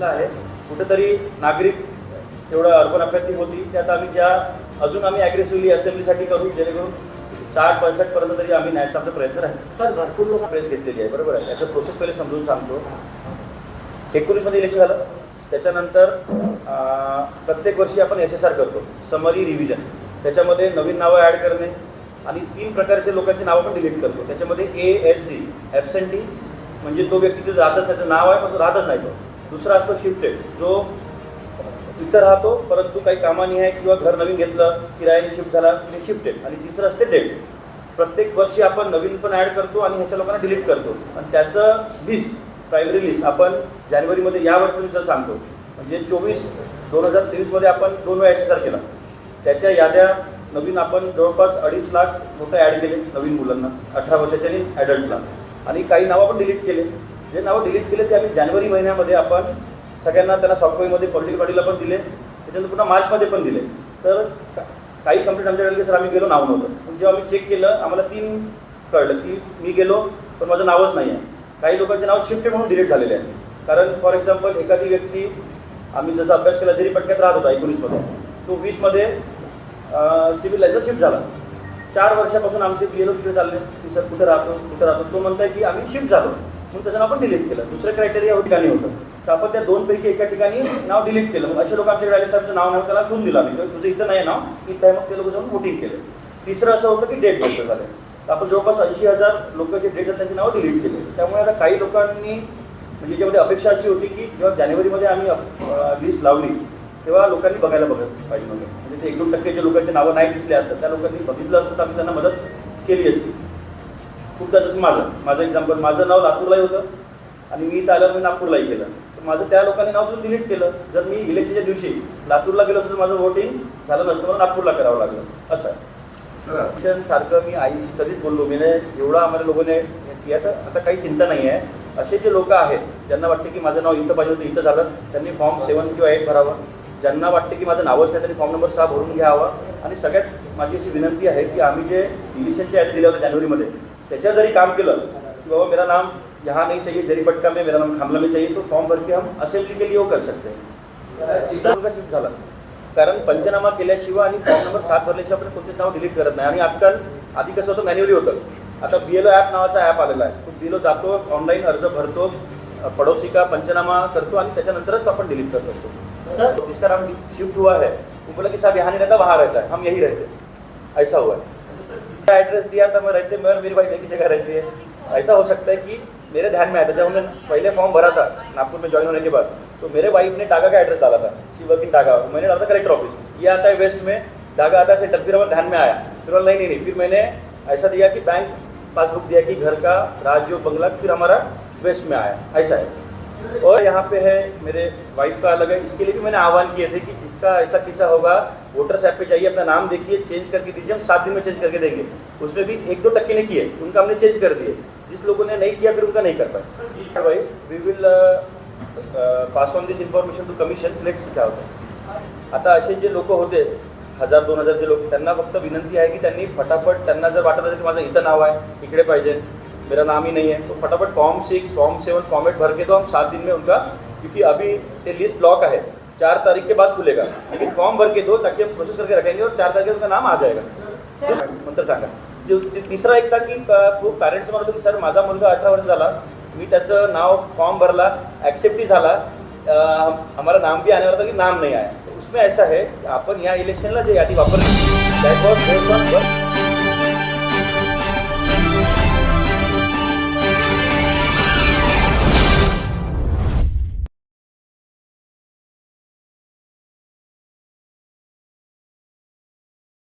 तरी नागरिक तेवढं अर्बन अफेक्टिव्ह होती. त्यात आम्ही ज्या अजून आम्ही ॲग्रेसिव्हली असेंब्लीसाठी करू जेणेकरून साठ पर्यंत तरी आम्ही न्यायचा आपला प्रयत्न राहील. सर भरपूर लोक प्रेस घेतलेली आहे. बरोबर आहे. याचं प्रोसेस पहिले समजून सांगतो. एकोणीसमध्ये इलेक्शन झालं त्याच्यानंतर प्रत्येक वर्षी आपण एस एस आर करतो. समरी रिव्हिजन त्याच्यामध्ये नवीन नावं ॲड करणे आणि तीन प्रकारचे लोकांची नावं पण डिलीट करतो. त्याच्यामध्ये ए एस डी ॲबसेंटी म्हणजे तो व्यक्ती तिथे राहतच त्याचं नाव आहे पण तो राहतच नाही तो. दुसरा असतो शिफ्टेड जो तिथं राहतो परंतु काही कामानी आहे किंवा घर नवीन घेतलं किरायाने शिफ्ट झाला ते शिफ्टेड आणि तिसरं असते डेट प्रत्येक वर्षी आपण नवीन पण ॲड करतो आणि ह्याच्या लोकांना डिलीट करतो. आणि त्याचं लिस्ट प्रायमरी लिस्ट आपण जानेवारीमध्ये या वर्षानुसार सांगतो. म्हणजे चोवीस दोन हजार तेवीसमध्ये आपण दोन वेळा केला. त्याच्या याद्या नवीन आपण जवळपास अडीच लाख लोक ॲड केले नवीन मुलांना अठरा वर्षाच्या आणि ॲडल्टला आणि काही नावं आपण डिलीट केले. जे नावं डिलीट केले ते आम्ही जानेवारी महिन्यामध्ये आपण सगळ्यांना त्यांना सॉफ्टवेअरमध्ये पॉलिटिकल पार्टीला पण दिले त्याच्यानंतर पुन्हा मार्चमध्ये पण दिले. तर काही कंप्लेंट आमच्याकडे की सर आम्ही गेलो नाव नव्हतं. पण जेव्हा आम्ही चेक केलं आम्हाला तीन कळलं की मी गेलो पण माझं नावच नाही आहे. काही लोकांचे नाव शिफ्टेड म्हणून डिलीट झालेले आहे. कारण फॉर एक्झाम्पल एखादी व्यक्ती आम्ही जसा अभ्यास केला जरी पटक्यात राहत होता एकोणीसमध्ये तो वीसमध्ये सिव्हिल लाईनला शिफ्ट झाला. चार वर्षापासून आमचे पी एल ओ तिकडे चालले. की सर कुठे राहतो? कुठे राहतो? तो म्हणताय की आम्ही शिफ्ट झालो. म्हणून त्याचं नाव आपण डिलीट केलं. दुसरं क्रायटेरिया ठिकाणी होतं? तर आपण त्या दोनपैकी एका ठिकाणी नाव डिलीट केलं. मग असे लोक आमच्याकडे आले साहेबचं नाव नाव त्याला सोडून दिला आम्ही. तुझं इथं नाही आहे नाव इथं आहे. मग ते लोक जाऊन वोटिंग केलं. तिसरं असं होतं की डेट लोक झालं. तर आपण जवळपास ऐंशी हजार लोक जे डेट आहेत त्यांची नावं डिलीट केले. त्यामुळे आता काही लोकांनी म्हणजे ज्यामध्ये अपेक्षा अशी होती की जेव्हा जानेवारीमध्ये आम्ही लिस्ट लावली तेव्हा लोकांनी बघायला बघत पाहिजे म्हणजे ते एक दोन टक्के जे लोकांची नावं नाही दिसली असतात त्या लोकांनी बघितलं असतं तर आम्ही त्यांना मदत केली असती. खूपदा जसं माझं. माझं एक्झाम्पल माझं नाव लातूरलाही होतं आणि मी इथं आल्यावर मी नागपूरलाही केलं. तर माझं त्या लोकांनी नाव तिथून डिलीट केलं. जर मी इलेक्शनच्या दिवशी लातूरला गेलो असतं तर माझं वोटिंग झालं नसतं मला नागपूरला करावं लागलं. असं आहे. शिक्षण सारखं मी आईशी कधीच बोललो. मी नाही एवढा आम्हाला लोकांनी किया तर आता काही चिंता नाही आहे असे जे लोक आहेत ज्यांना वाटते की माझं नाव इथं पाहिजे होतं इथं झालं त्यांनी फॉर्म सेवन किंवा एट भरावा. ज्यांना वाटते की माझं नावच नाही त्यांनी फॉर्म नंबर सहा भरून घ्यावा. आणि सगळ्यात माझी अशी विनंती आहे की आम्ही जे इलेक्शनच्या यादी दिल्या होत्या जानेवारीमध्ये त्याच्यावर जरी काम केलं कि बाबा मेरा नाम यहाँ नहीं चाहिए जरीपटका में मेरा नाम खामला में चाहिए तो फॉर्म भर के हम असेंबली के लिए वो कर सकते हैं. शिफ्ट झाला. कारण पंचनामा केल्याशिवाय आणि फॉर्म नंबर सात भरल्याशिवाय आपण कोणतेच नाव डिलीट करत नाही. आणि आजकाल आधी कसं होतं मॅन्युअली होतं. आता बी एल ओ ॲप नावाचा ॲप आलेला आहे. तो बी एल ओ जातो ऑनलाईन अर्ज भरतो पडोसी का पंचनामा करतो आणि त्याच्यानंतरच आपण डिलीट करत असतो. जिसका नाम शिफ्ट हुआ है. वो बोला कि साहब यहाँ नहीं रहता वहाँ रहता है. हम यही रहते ऐसा हुआ है. एड्रेस दिया था, मैं रहते मैं और मेरी वाइफ एक ही जगह रहती है। ऐसा हो सकता है कि मेरे ध्यान में आया था, जब हमने पहले फॉर्म भरा था, नागपुर में ज्वाइन होने के बाद तो मेरे वाइफ ने डागा का एड्रेस डाला था शी वर्किंग डागा मैंने डाला था कलेक्टर ऑफ़िस ये आता है वेस्ट में डागा आता है सेंटर फिर हमारे ध्यान में आया। फिर नहीं नहीं नहीं। फिर मैंने ऐसा दिया कि बैंक पासबुक दिया कि घर का राजयोग बंगला, फिर हमारा वेस्ट में आया। ऐसा है। और यहाँ पे है, मेरे वाइफ का अलग है। इसके लिए भी मैंने आह्वान किए थे कि जिसका ऐसा किस्सा होगा, वोटर्स ऐप पे जाइए, अपना नाम देखिए चेंज करके दीजिए, हम सात दिन में चेंज करके देंगे। उसमें भी एक दो टक्के ने किए, उनका हमने चेंज कर दिए। जिस लोगों ने नहीं किया, फिर उनका नहीं कर पाए। Otherwise we will pass on this information to commission let's क्या होतं आता असे जे लोक होते, हज़ार, दोन हज़ार जे त्यांना फक्त विनंती आहे की त्यांनी फटाफट, त्यांना जर वाटत असेल की माझं इथं नाव आहे, इकडे पाहिजे, मेरा नाम ही नहीं है तो फटाफट form six form seven form eight भर के तो हम सात दिन में उनका, क्योंकि अभी ये लिस्ट लॉक है चार तारीख के बाद खुलेगा। लेकिन फॉर्म भर के दो ताकि हम प्रोसेस करके रखेंगे और चार तारीख को उनका नाम आ जाएगा। नंतर सांगा। जो तिसरा एक था की खूप पॅरेंट्स म्हणत की सर माझा मुलगा अठरा वर्ष झाला मी त्याचं नाव फॉर्म भरला ॲक्सेप्टही झाला हमारा नाम भी आने वाला था की नाम नहीं आया. तो उसमें ऐसा है कि आपण या इलेक्शनला जे यादी वापरली